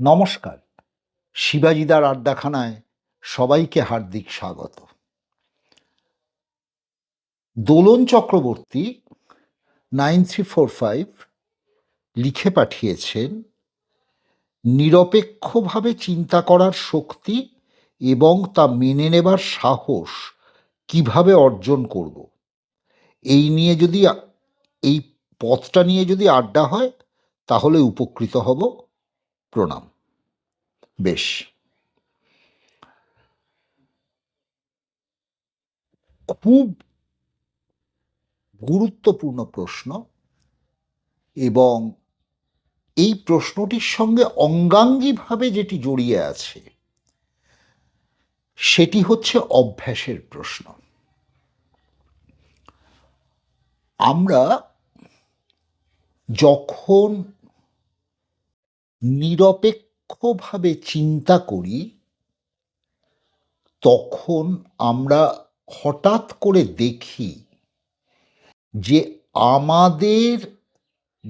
নমস্কার। শিবাজিদার আড্ডাখানায় সবাইকে হার্দিক স্বাগত। Dolon Chakraborty nine three four five লিখে পাঠিয়েছেন, নিরপেক্ষভাবে চিন্তা করার শক্তি এবং তা মেনে নেবার সাহস কীভাবে অর্জন করব? এই নিয়ে যদি, এই পথটা নিয়ে যদি আড্ডা হয়, তাহলে উপকৃত হব। প্রণাম। বেশ। খুব গুরুত্বপূর্ণ প্রশ্ন এবং এই প্রশ্নটির সঙ্গে অঙ্গাঙ্গিভাবে যেটি জড়িয়ে আছে, সেটি হচ্ছে অভ্যাসের প্রশ্ন। আমরা যখন নিরপেক্ষভাবে চিন্তা করি, তখন আমরা হঠাৎ করে দেখি যে আমাদের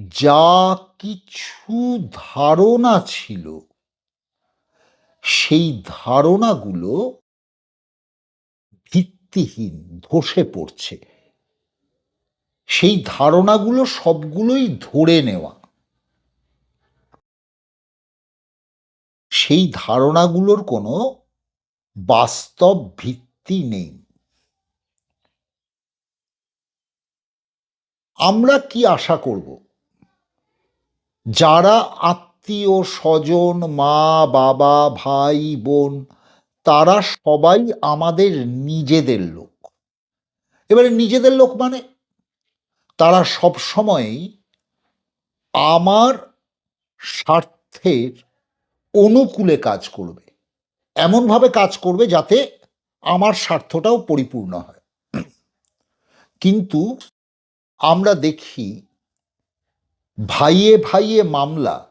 যা কিছু ধারণা ছিল, সেই ধারণাগুলো ভিত্তিহীন, ধসে পড়ছে। সেই ধারণাগুলো সবগুলোই ধরে নেওয়া। সেই ধারণাগুলোর কোনো বাস্তব ভিত্তি নেই। আমরা কি আশা করব? যারা আত্মীয়, স্বজন, মা, বাবা, ভাই, বোন, তারা সবাই আমাদের নিজেদের লোক। এবারে নিজেদের লোক মানে? তারা সব সময়ই আমার স্বার্থের অনুকূলে কাজ করবে। এমনভাবে কাজ করবে যাতে আমার স্বার্থটাও পরিপূর্ণ হয়। কিন্তু আমরা দেখি ভাইয়ে ভাইয়ে মামলা,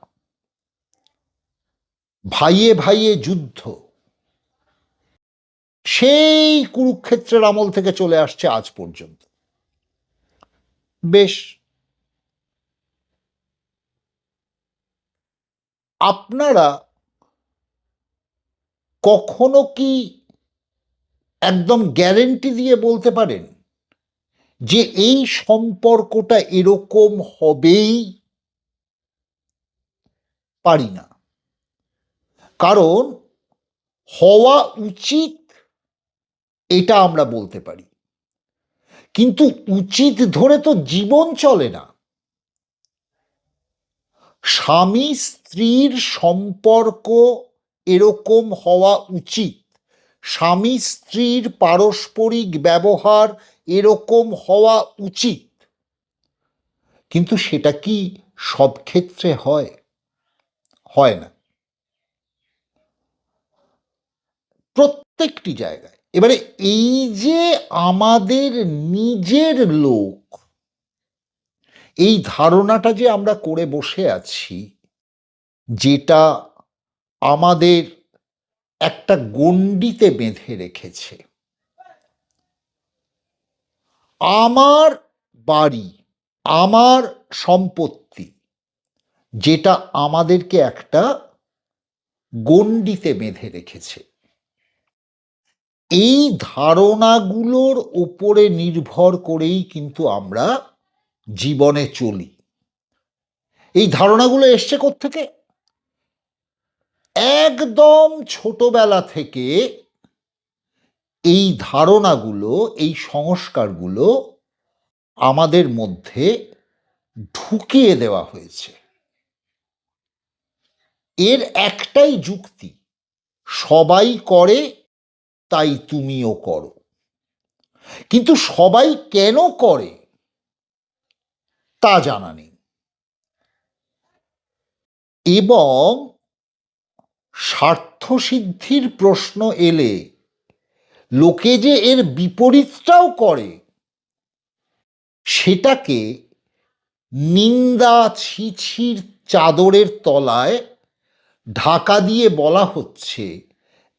ভাইয়ে ভাইয়ে যুদ্ধ, সেই কুরুক্ষেত্রের আমল থেকে চলে আসছে আজ পর্যন্ত। বেশ। আপনারা কখনো কি একদম গ্যারেন্টি দিয়ে বলতে পারেন যে এই সম্পর্কটা এরকম হবেই? পারি না। কারণ হওয়া উচিত এটা আমরা বলতে পারি। কিন্তু উচিত ধরে তো জীবন চলে না। স্বামী স্ত্রীর সম্পর্ক এরকম হওয়া উচিত। স্বামী স্ত্রীর পারস্পরিক ব্যবহার এরকম হওয়া উচিত। কিন্তু সেটা কি সব ক্ষেত্রে হয়? হয় না। প্রত্যেকটি জায়গায়। এবারে এই যে আমাদের নিজের লোক, এই ধারণাটা যে আমরা করে বসে আছি, যেটা আমাদের একটা গণ্ডিতে বেঁধে রেখেছে। আমার বাড়ি, আমার সম্পত্তি যেটা আমাদেরকে একটা গণ্ডিতে বেঁধে রেখেছে। এই ধারণাগুলোর ওপরে নির্ভর করেই কিন্তু আমরা জীবনে চলি। এই ধারণাগুলো এসছে থেকে একদম ছোটবেলা থেকে এই ধারণাগুলো, এই সংস্কারগুলো আমাদের মধ্যে ঢুকিয়ে দেওয়া হয়েছে। এর একটাই যুক্তি, সবাই করে, তাই তুমিও করো। কিন্তু সবাই কেন করে, তা জানা নেই। এবং স্বার্থসিদ্ধির প্রশ্ন এলে লোকে যে এর বিপরীতটাও করে, সেটাকে নিন্দা ছিছির চাদরের তলায় ঢাকা দিয়ে বলা হচ্ছে,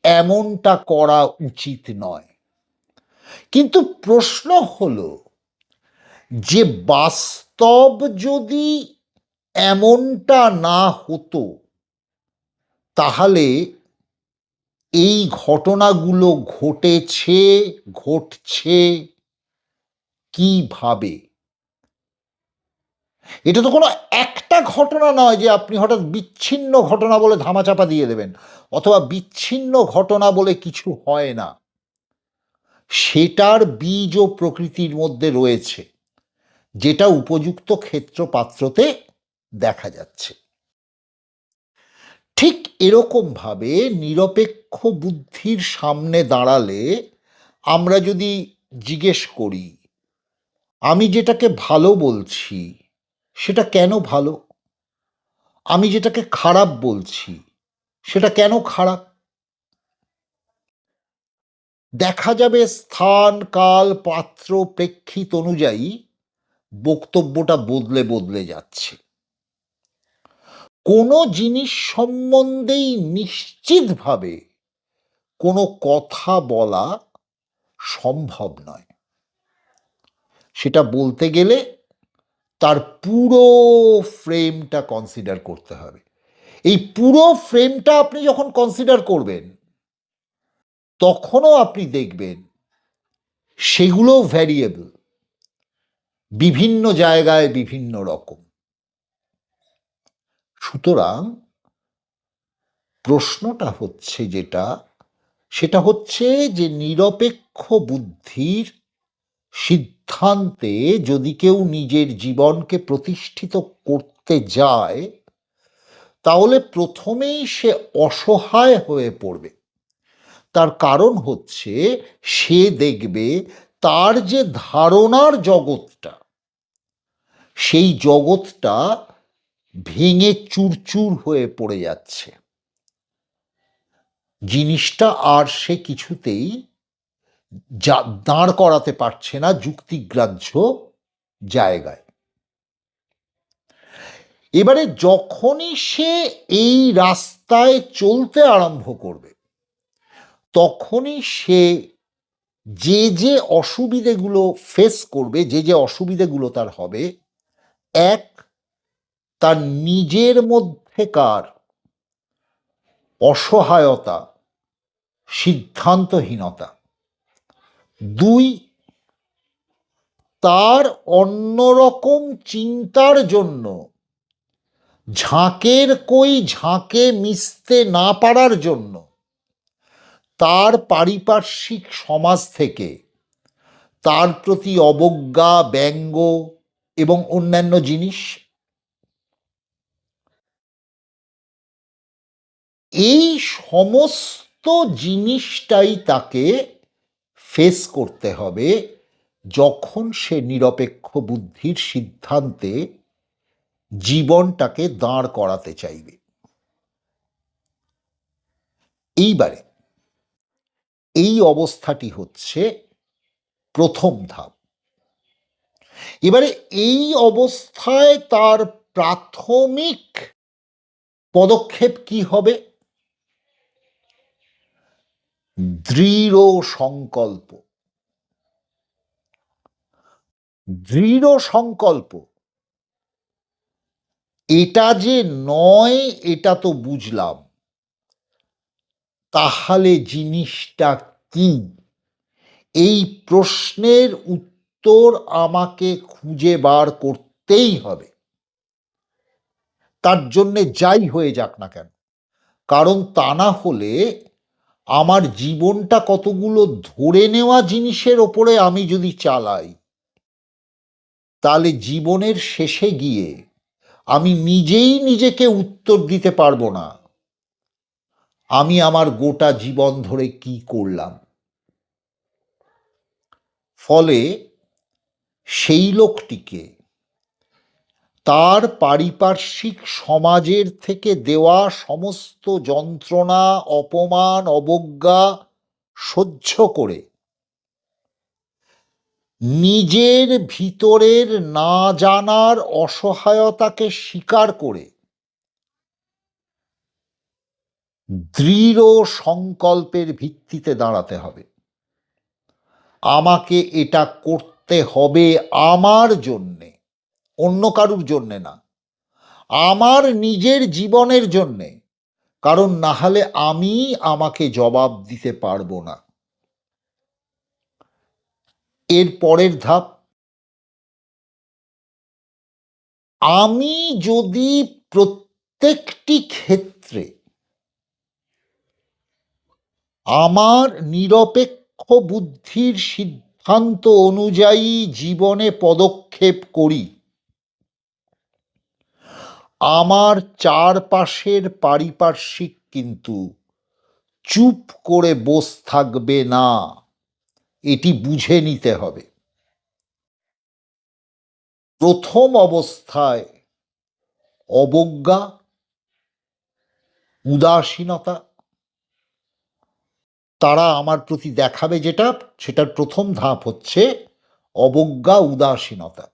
এমনটা করা উচিত নয়। কিন্তু প্রশ্ন হলো, যে বাস্তব যদি এমনটা না হতো তাহলে এই ঘটনাগুলো ঘটেছে, ঘটছে কীভাবে? এটা তো কোনো একটা ঘটনা নয় যে আপনি হঠাৎ বিচ্ছিন্ন ঘটনা বলে ধামাচাপা দিয়ে দেবেন, অথবা বিচ্ছিন্ন ঘটনা বলে কিছু হয় না। সেটার বীজ ও প্রকৃতির মধ্যে রয়েছে, যেটা উপযুক্ত ক্ষেত্র পাত্রতে দেখা যাচ্ছে। এরকমভাবে নিরপেক্ষ বুদ্ধির সামনে দাঁড়ালে আমরা যদি জিজ্ঞেস করি, আমি যেটাকে ভালো বলছি, সেটা কেন ভালো? আমি যেটাকে খারাপ বলছি, সেটা কেন খারাপ? দেখা যাবে স্থান, কাল, পাত্র, প্রেক্ষিত অনুযায়ী বক্তব্যটা বদলে বদলে যাচ্ছে। কোনো জিনিস সম্বন্ধেই নিশ্চিতভাবে কোনো কথা বলা সম্ভব নয়। সেটা বলতে গেলে তার পুরো ফ্রেমটা কনসিডার করতে হবে। এই পুরো ফ্রেমটা আপনি যখন কনসিডার করবেন, তখনও আপনি দেখবেন সেগুলো ভ্যারিয়েবল বিভিন্ন জায়গায় বিভিন্ন রকম। সুতরাং প্রশ্নটা হচ্ছে যেটা, সেটা হচ্ছে যে নিরপেক্ষ বুদ্ধির সিদ্ধান্তে যদি কেউ নিজের জীবনকে প্রতিষ্ঠিত করতে যায়, তাহলে প্রথমেই সে অসহায় হয়ে পড়বে। তার কারণ হচ্ছে সে দেখবে তার যে ধারণার জগৎটা, সেই জগৎটা ভেঙে চুরচুর হয়ে পড়ে যাচ্ছে। জিনিসটা আর সে কিছুতেই যা, দাঁড় করাতে পারছে না যুক্তিগ্রাহ্য জায়গায়। এবারে যখনই সে এই রাস্তায় চলতে আরম্ভ করবে, তখনই সে যে যে অসুবিধেগুলো ফেস করবে, যে যে অসুবিধেগুলো তার হবে, এক তার নিজের মধ্যেকার অসহায়তা, সিদ্ধান্তহীনতা। দুই, তার অন্যরকম চিন্তার জন্য ঝাঁকের কই ঝাঁকে মিশতে না পারার জন্য তার পারিপার্শ্বিক সমাজ থেকে তার প্রতি অবজ্ঞা, ব্যঙ্গ এবং অন্যান্য জিনিস এই সমস্ত জিনিসটাই তাকে ফেস করতে হবে যখন সে নিরপেক্ষ বুদ্ধির সিদ্ধান্তে জীবনটাকে দাঁড় করাতে চাইবে। এইবারে এই অবস্থাটি হচ্ছে প্রথম ধাপ। এবারে এই অবস্থায় তার প্রাথমিক পদক্ষেপ কি হবে? দৃঢ় সংকল্প। দৃঢ় সংকল্প। এটা যে নয়, এটা তো বুঝলাম। তাহলে জিনিসটা কি? এই প্রশ্নের উত্তর আমাকে খুঁজে বার করতেই হবে। তার জন্যে যাই হয়ে যাক না কেন। কারণ তা না হলে আমার জীবনটা কতগুলো ধরে নেওয়া জিনিসের ওপরে আমি যদি চালাই, তাহলে জীবনের শেষে গিয়ে আমি নিজেই নিজেকে উত্তর দিতে পারব না। আমি আমার গোটা জীবন ধরে কি করলাম? ফলে সেই লোকটিকে তার পারিপার্শ্বিক সমাজের থেকে দেওয়া সমস্ত যন্ত্রণা, অপমান, অবজ্ঞা সহ্য করে নিজের ভিতরের না জানার অসহায়তাকে স্বীকার করে দৃঢ় সংকল্পের ভিত্তিতে দাঁড়াতে হবে। আমাকে এটা করতে হবে আমার জন্যে। অন্য কারুর জন্যে না, আমার নিজের জীবনের জন্যে, কারণ না হলে আমি আমাকে জবাব দিতে পারব না। এর পরের ধাপ, আমি যদি প্রত্যেকটি ক্ষেত্রে আমার নিরপেক্ষ বুদ্ধির সিদ্ধান্ত অনুযায়ী জীবনে পদক্ষেপ করি আমার চারপাশের পারিপার্শ্বিক কিন্তু চুপ করে বস থাকবে না। এটি বুঝে নিতে হবে। প্রথম অবস্থায় অবজ্ঞা, উদাসীনতা, তারা আমার প্রতি দেখাবে যেটা, সেটার প্রথম ধাপ হচ্ছে অবজ্ঞা, উদাসীনতা।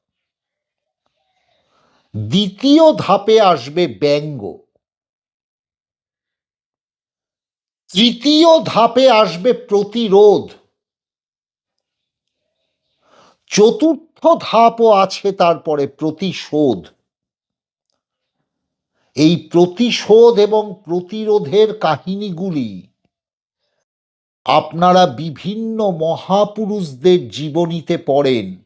দ্বিতীয় ধাপে আসবে ব্যঙ্গ। তৃতীয় ধাপে আসবে প্রতিরোধ। চতুর্থ ধাপও আছে তারপরে প্রতিশোধ। এই প্রতিশোধ এবং প্রতিরোধের কাহিনীগুলি আপনারা বিভিন্ন মহাপুরুষদের জীবনীতে পড়েন।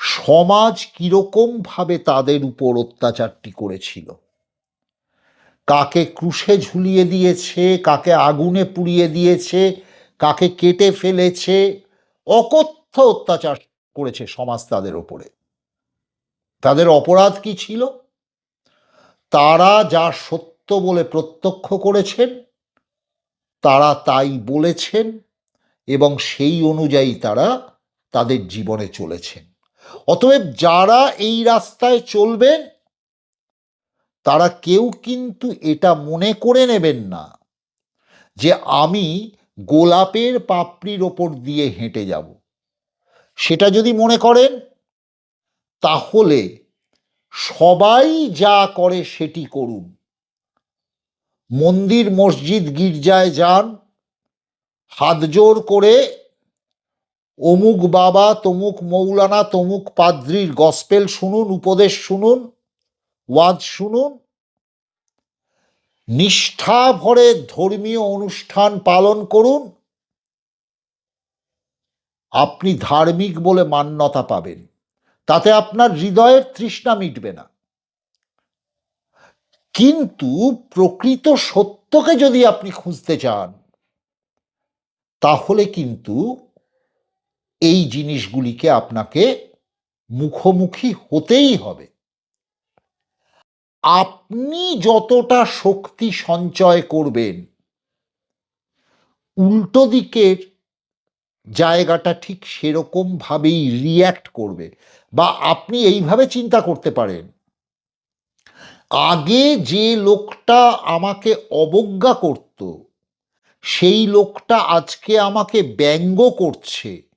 সমাজ কীরকম ভাবে তাদের উপর অত্যাচারটি করেছিল? কাকে ক্রুশে ঝুলিয়ে দিয়েছে, কাকে আগুনে পুড়িয়ে দিয়েছে, কাকে কেটে ফেলেছে, অকথ্য অত্যাচার করেছে সমাজ তাদের ওপরে। তাদের অপরাধ কি ছিল? তারা যা সত্য বলে প্রত্যক্ষ করেছেন, তারা তাই বলেছেন এবং সেই অনুযায়ী তারা তাদের জীবনে চলেছেন। অতএব যারা এই রাস্তায় চলবেন তারা কেউ কিন্তু এটা মনে করে নেবেন না যে আমি গোলাপের পাপড়ির ওপর দিয়ে হেঁটে যাব। সেটা যদি মনে করেন, তাহলে সবাই যা করে সেটি করুন। মন্দির, মসজিদ, গির্জায় যান, হাত জোর করে অমুক বাবা, তমুক মৌলানা, তমুক পাদ্রির গসপেল শুনুন, উপদেশ শুনুন, ওয়াজ শুনুন। নিষ্ঠা ভরে ধর্মীয় অনুষ্ঠান পালন করুন। আপনি ধার্মিক বলে মান্যতা পাবেন। তাতে আপনার হৃদয়ের তৃষ্ণা মিটবে না। কিন্তু প্রকৃত সত্যকে যদি আপনি খুঁজতে চান, তাহলে কিন্তু এই জিনিসগুলিকে আপনাকে মুখোমুখি হতেই হবে। আপনি যতটা শক্তি সঞ্চয় করবেন, উল্টো দিকের জায়গাটা ঠিক সেরকম ভাবেই রিয়্যাক্ট করবে বা আপনি এইভাবে চিন্তা করতে পারেন। আগে যে লোকটা আমাকে অবজ্ঞা করত, সেই লোকটা আজকে আমাকে ব্যঙ্গ করছে।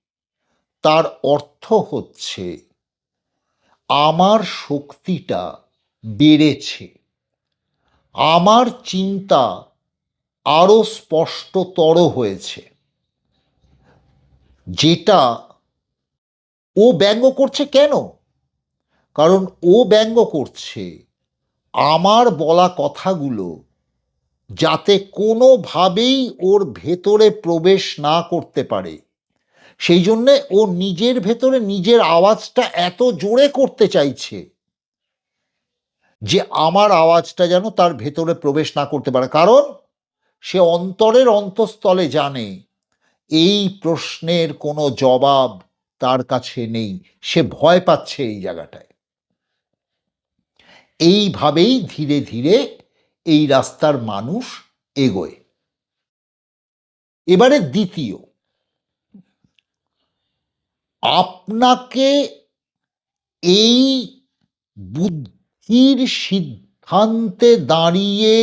তার অর্থ হচ্ছে, আমার শক্তিটা বেড়েছে। আমার চিন্তা আরও স্পষ্টতর হয়েছে। যেটা ও ব্যঙ্গ করছে কেন? কারণ ও ব্যঙ্গ করছে আমার বলা কথাগুলো যাতে কোনোভাবেই ওর ভেতরে প্রবেশ না করতে পারে। সেই জন্যে ও নিজের ভেতরে নিজের আওয়াজটা এত জোরে করতে চাইছে যে আমার আওয়াজটা যেন তার ভেতরে প্রবেশ না করতে পারে। কারণ সে অন্তরের অন্তঃস্থলে জানে, এই প্রশ্নের কোনো জবাব তার কাছে নেই। সে ভয় পাচ্ছে এই জায়গাটায়। এইভাবেই ধীরে ধীরে এই রাস্তার মানুষ এগোয়। এবারে দ্বিতীয় আপনাকে এই বুদ্ধির সিদ্ধান্তে দাঁড়িয়ে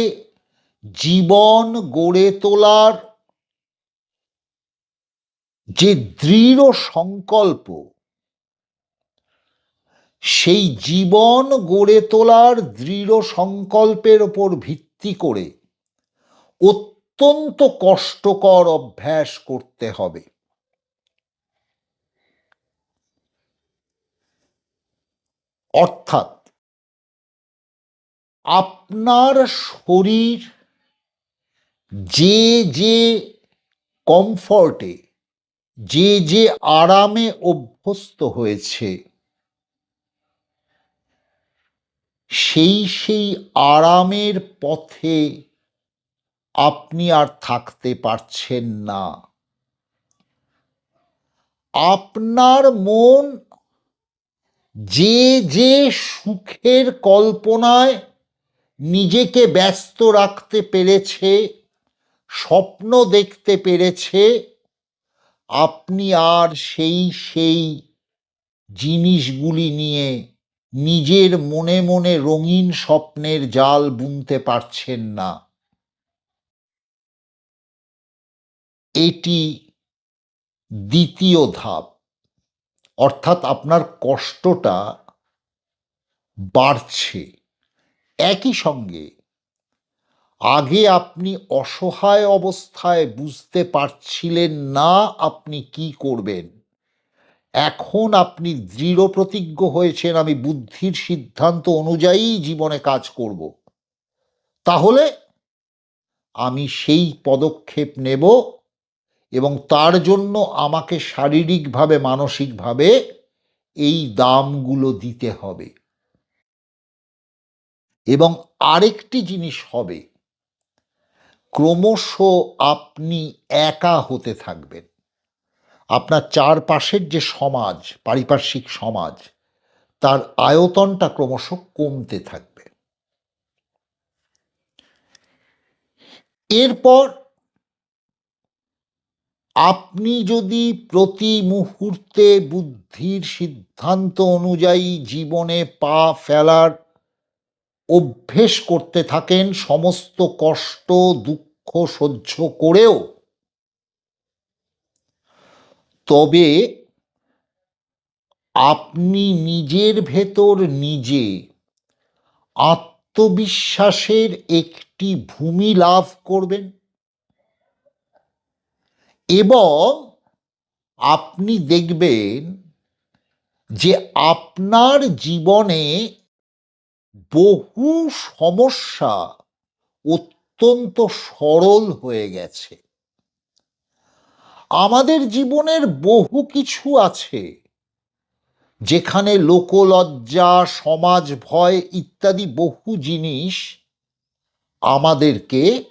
জীবন গড়ে তোলার যে দৃঢ় সংকল্প, সেই জীবন গড়ে তোলার দৃঢ় সংকল্পের ওপর ভিত্তি করে অত্যন্ত কষ্টকর অভ্যাস করতে হবে। অর্থাৎ আপনার শরীর যে যে কমফর্টে, যে যে আরামে অভ্যস্ত হয়েছে, সেই সেই আরামের পথে আপনি আর থাকতে পারছেন না। আপনার মন যে যে সুখের কল্পনায় নিজেকে ব্যস্ত রাখতে পেরেছে, স্বপ্ন দেখতে পেরেছে, আপনি আর সেই সেই জিনিসগুলি নিয়ে নিজের মনে মনে রঙিন স্বপ্নের জাল বুনতে পারছেন না। এটি দ্বিতীয় ধাপ। অর্থাৎ আপনার কষ্টটা বাড়ছে। একই সঙ্গে আগে আপনি অসহায় অবস্থায় বুঝতে পারছিলেন না আপনি কি করবেন। এখন আপনি দৃঢ় প্রতিজ্ঞ হয়েছেন, আমি বুদ্ধির সিদ্ধান্ত অনুযায়ী জীবনে কাজ করব। তাহলে আমি সেই পদক্ষেপ নেব এবং তার জন্য আমাকে শারীরিকভাবে, মানসিকভাবে এই দামগুলো দিতে হবে। এবং আরেকটি জিনিস হবে, ক্রমশ আপনি একা হতে থাকবেন। আপনার চারপাশের যে সমাজ, পারিপার্শ্বিক সমাজ, তার আয়তনটা ক্রমশ কমতে থাকবে। এরপর আপনি যদি প্রতি মুহূর্তে বুদ্ধির সিদ্ধান্ত অনুযায়ী জীবনে পা ফেলার অভ্যেস করতে থাকেন, সমস্ত কষ্ট, দুঃখ সহ্য করেও, তবে আপনি নিজের ভেতর নিজে আত্মবিশ্বাসের একটি ভূমি লাভ করবেন। এবং আপনি দেখবেন যে আপনার জীবনে বহু সমস্যা অত্যন্ত সরল হয়ে গেছে। আমাদের জীবনের বহু কিছু আছে যেখানে লোকলজ্জা, সমাজ ভয় ইত্যাদি বহু জিনিস আমাদেরকে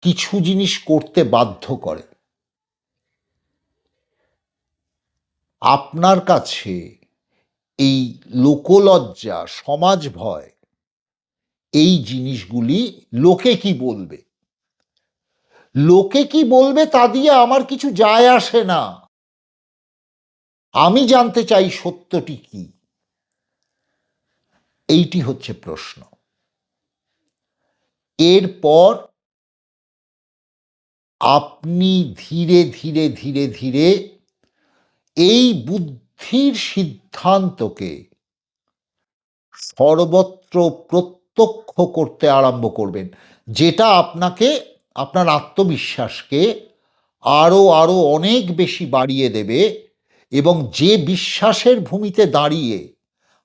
কিছু জিনিস করতে বাধ্য করে। আপনার কাছে এই লোকলজ্জা সমাজ ভয় এই জিনিসগুলি লোকে কি বলবে? লোকে কি বলবে তা দিয়ে আমার কিছু যায় আসে না। আমি জানতে চাই সত্যটি কি? এইটি হচ্ছে প্রশ্ন। এরপর আপনি ধীরে ধীরে ধীরে ধীরে এই বুদ্ধির সিদ্ধান্তকে সর্বত্র প্রত্যক্ষ করতে আরম্ভ করবেন, যেটা আপনাকে, আপনার আত্মবিশ্বাসকে আরও আরও অনেক বেশি বাড়িয়ে দেবে এবং যে বিশ্বাসের ভূমিতে দাঁড়িয়ে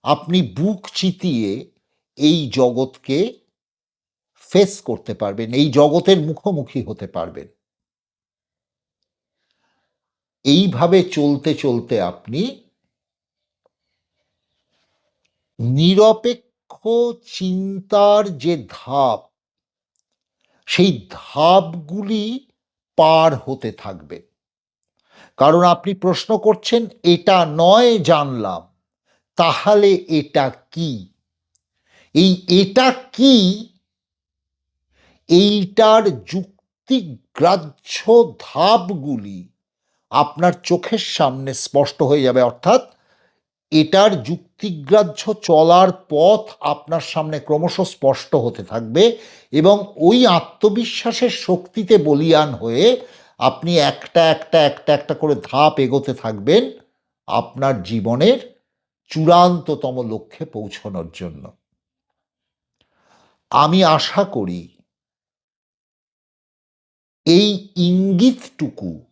আপনি বুক চিতিয়ে এই জগৎকে ফেস করতে পারবেন, এই জগতের মুখোমুখি হতে পারবেন। এইভাবে চলতে চলতে আপনি নিরপেক্ষ চিন্তার যে ধাপ, সেই ধাপগুলি পার হতে থাকবে। কারণ আপনি প্রশ্ন করছেন, এটা নয় জানলাম, তাহলে এটা কি? এই এটা কি? এইটার যুক্তিগ্রাহ্য ধাপগুলি আপনার চোখের সামনে স্পষ্ট হয়ে যাবে। অর্থাৎ এটার যুক্তিগ্রাহ্য চলার পথ আপনার সামনে ক্রমশ স্পষ্ট হতে থাকবে এবং ওই আত্মবিশ্বাসের শক্তিতে বলিয়ান হয়ে আপনি একটা একটা একটা একটা করে ধাপ এগোতে থাকবেন আপনার জীবনের চূড়ান্ততম লক্ষ্যে পৌঁছানোর জন্য। আমি আশা করি এই ইঙ্গিতটুকু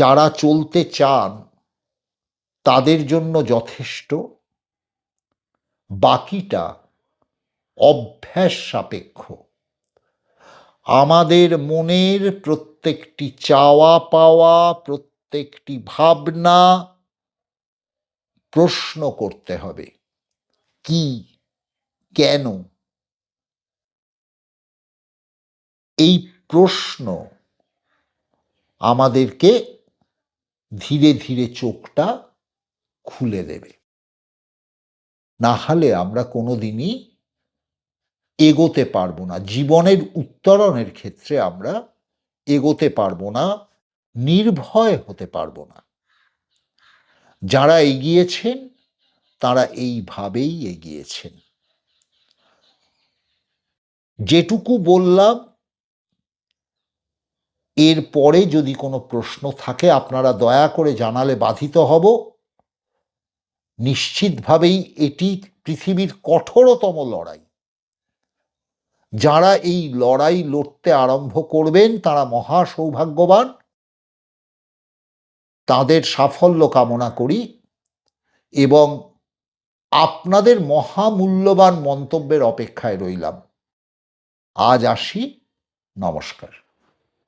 যারা চলতে চান, তাদের জন্য যথেষ্ট। বাকিটা অভ্যাস সাপেক্ষ। আমাদের মনের প্রত্যেকটি চাওয়া পাওয়া, প্রত্যেকটি ভাবনা প্রশ্ন করতে হবে, কি, কেন? এই প্রশ্ন আমাদেরকে ধীরে ধীরে চোখটা খুলে দেবে। না হলে আমরা কোনোদিনই এগোতে পারব না। জীবনের উত্তরণের ক্ষেত্রে আমরা এগোতে পারব না, নির্ভয় হতে পারব না। যারা এগিয়েছেন, তারা এইভাবেই এগিয়েছেন। যেটুকু বললাম এরপরে যদি কোনো প্রশ্ন থাকে, আপনারা দয়া করে জানালে বাধিত হব। নিশ্চিতভাবেই এটি পৃথিবীর কঠোরতম লড়াই। যারা এই লড়াই লড়তে আরম্ভ করবেন, তারা মহা সৌভাগ্যবান তাদের সাফল্য কামনা করি এবং আপনাদের মহামূল্যবান মন্তব্যের অপেক্ষায় রইলাম। আজ আসি। নমস্কার।